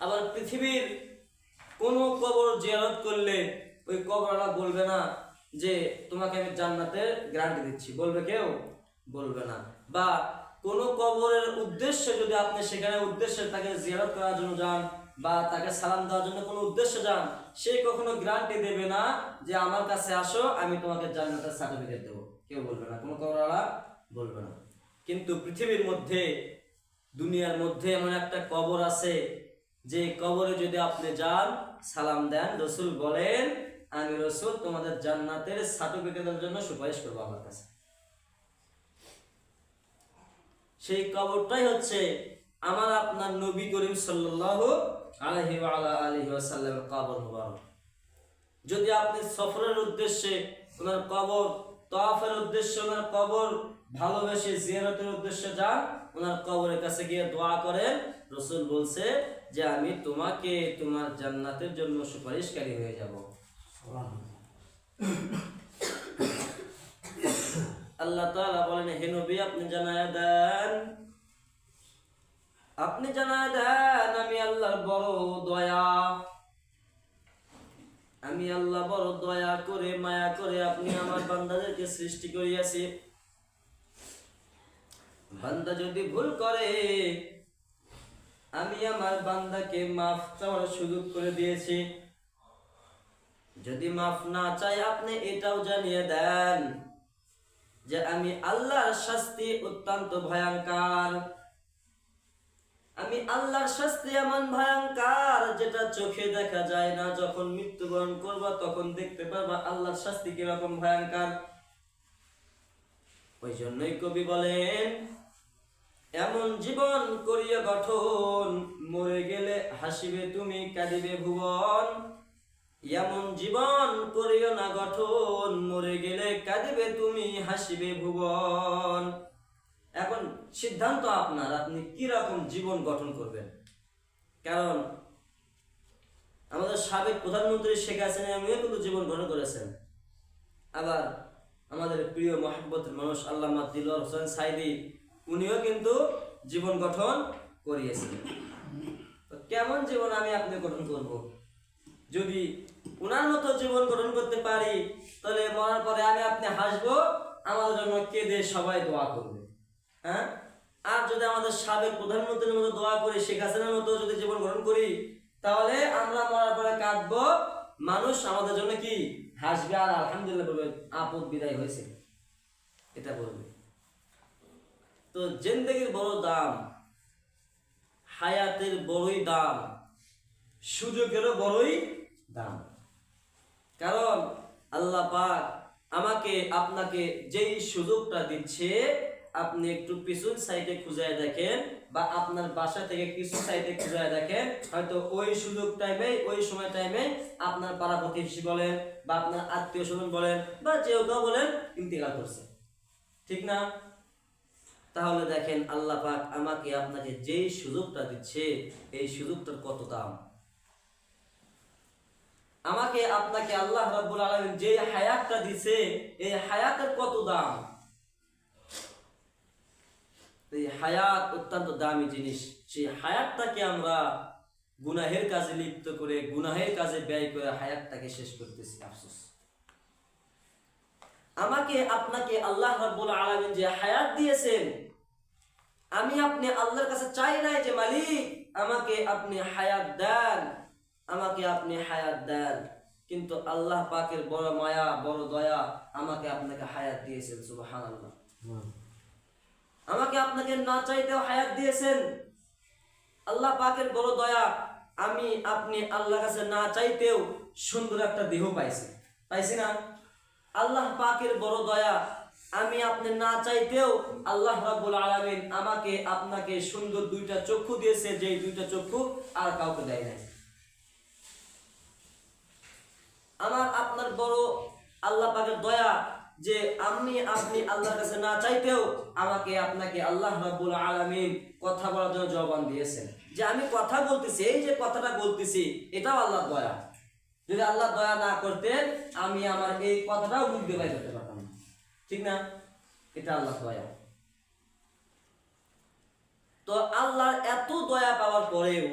আবার পৃথিবীর কোনো কবর জিয়ারত করলে ওই কবরওয়ালা বলবে না যে, তোমাকে আমি জান্নাতের গ্যারান্টি দিচ্ছি। বলবে কেউ? বলবে না। বা কোনো কবরের উদ্দেশ্যে যদি আপনি সেখানে উদ্দেশ্যে তাকে জিয়ারত করার জন্য যান বা তাকে সালাম দেওয়ার জন্য কোনো উদ্দেশ্যে যান, সে কখনো গ্যারান্টি দেবে না যে, আমার কাছে আসো, আমি তোমাকে জান্নাতের সার্টিফিকেট দেবো। কেউ বলবে না। কোনো কবরওয়ালা বলবে না। কিন্তু পৃথিবীর মধ্যে, দুনিয়ার মধ্যে এমন একটা কবর আছে যে কবরে যদি আপনি যান, সালাম দেন, রসুল বলেন, আমি রসুল তোমাদের জান্নাতের সার্টিফিকেটের জন্য সুপারিশ করব আমার কাছে। সেই কবরটাই হচ্ছে আমার আপনার নবী করিম সাল্লাল্লাহু আলাইহি ওয়া আলা কবর মুবারক। যদি আপনি সফরের উদ্দেশ্যে ওনার কবর, তওয়াফের উদ্দেশ্যে ওনার কবর, ভালোবেসে জিয়ারতের উদ্দেশ্যে যান, ওনার কবরের কাছে গিয়ে দোয়া করেন, রসুল বলছে যে আমি তোমাকে তোমার জান্নাতের জন্য সুপারিশকারী হয়ে যাব। আল্লাহ তাআলা বলেন, হে নবী, আপনি জানায় দেন। আপনি জানায় দেন, আমি আল্লাহর বড় দয়া। আমি আল্লাহ বড় দয়া করে, মায়া করে আপনি আমার বান্দাদেরকে সৃষ্টি করিয়াছি বান্দা যদি ভুল করে আমি আমার বান্দাকে মাফ চাওয়ার সুযোগ করে দিয়েছি। যদি মাফ না চাই, আপনি এটাও জানিয়ে দেন যে আমি আল্লাহর শাস্তি অত্যন্ত ভয়ঙ্কর। আমি আল্লাহর শাস্তি এমন ভয়ঙ্কর যেটা চোখে দেখা যায় না। যখন মৃত্যুবরণ করবা, তখন দেখতে পারবা আল্লাহর শাস্তি কীরকম ভয়ঙ্কর। ওই জন্যই কবি বলেন এমন জীবন করিয়া গঠন। মরে গেলে হাসিবে তুমি, কাঁদিবে ভুবন। এমন জীবন করিও না গঠন। মরে গেলে কাঁদিবে তুমি, হাসিবে ভুবন। এখন সিদ্ধান্ত আপনার, আপনি কি রকম জীবন গঠন করবেন? কারণ আমাদের সাবেক প্রধানমন্ত্রী শেখ হাসিনা আমিও কিন্তু জীবন গঠন করেছেন। আবার আমাদের প্রিয় মহাব্বতের মানুষ আল্লাহ দিলর হোসেন সাইদি উনিও কিন্তু জীবন গঠন করিয়েছেন। তো কেমন জীবন আমি আপনি গঠন করব? যদি ওনার মতো জীবন গঠন করতে পারি, তাহলে মরার পরে আমি আপনি হাসবো আমাদের জন্য কেঁদে সবাই দোয়া করবে। হ্যাঁ? আর যদি আমাদের সাবেক প্রধানমন্ত্রীর মতো দোয়া করি, শেখ হাসিনার মতো যদি জীবন গ্রহণ করি, তাহলে আমরা মরার পরে কাঁদবো, মানুষ আমাদের জন্য কি? হাসবে আর আলহামদুলিল্লাহ বলবে, আপদ বিদায় হয়েছে। এটা বলবে। তো জিন্দগির বড় দাম, হায়াতের বড়ই দাম, সুযোগেরও বড়ই দাম। কারণ আল্লাহ পাক আমাকে, আপনাকে যেই সুযোগটা দিচ্ছে, আপনি একটু পিছন সাইডে খুঁজায় দেখেন বা আপনার বাসা থেকে কিছু সাইডে খুঁজায় দেখেন, হয়তো ওই সুযোগ টাইমে ওই সময় টাইমে আপনার পাড়া প্রতিবেশী বলেন বা আপনার আত্মীয় স্বজন বলেন বা যে কেউ বলেন, ইন্তেকাল করছে। ঠিক না? তাহলে দেখেন আল্লাহ পাক আমাকে আপনাকে যেই সুযোগটা দিচ্ছে, এই সুযোগটার কত দাম? আমাকে আপনাকে আল্লাহ রাব্বুল আলামিন যে হায়াতটা দিছে, এই হায়াতের কত দাম? এই হায়াত অত্যন্ত দামি জিনিস। সেই হায়াতটাকে আমরা গুনাহের কাজে লিপ্ত করে, গুনাহের কাজে ব্যয় করে হায়াতটাকে শেষ করতেছি, আফসোস। আমাকে আপনাকে আল্লাহ রাব্বুল আলামিন যে হায়াত দিয়েছেন আমি আপনি আল্লাহর কাছে চাই নাই যে মালিক আমাকে আপনি হায়াত দেন আমাকে আপনি হায়াত দেন। কিন্তু আল্লাহ পাকের বড় মায়া বড় দয়া আমাকে আপনাকে হায়াত দিয়েছেন সুবহানাল্লাহ। আমাকে আপনাকে না চাইতেও হায়াত দিয়েছেন। আল্লাহ পাকের বড় দয়া আমি আপনি আল্লাহর কাছে না চাইতেও সুন্দর একটা দেহ পাইছি। পাইছি না? আল্লাহ পাকের বড় দয়া। আমি আপনি না চাইতেও আল্লাহ রাব্বুল আলামিন আমাকে, আপনাকে সুন্দর দুইটা চক্ষু দিয়েছে, যেই দুইটা চক্ষু আর কাউকে দেয় নাই। আমার, আপনার বড় আল্লাহ পাকের দয়া যে আমি, আপনি আল্লাহর কাছে না চাইতেও আমাকে, আপনাকে আল্লাহ রাব্বুল আলামিন কথা বলার জন্য জবান দিয়েছেন। যে আমি কথা বলতেছি, এই যে কথাটা বলতেছি, এটাও আল্লাহ দয়া। যদি আল্লাহ দয়া না করতেন, আমি আমার এই কথাটাও মুখ দিয়ে বাইর করতে পারতাম না। ঠিক না এটা আল্লাহ দয়া তো আল্লাহর এত দয়া পাওয়ার পরেও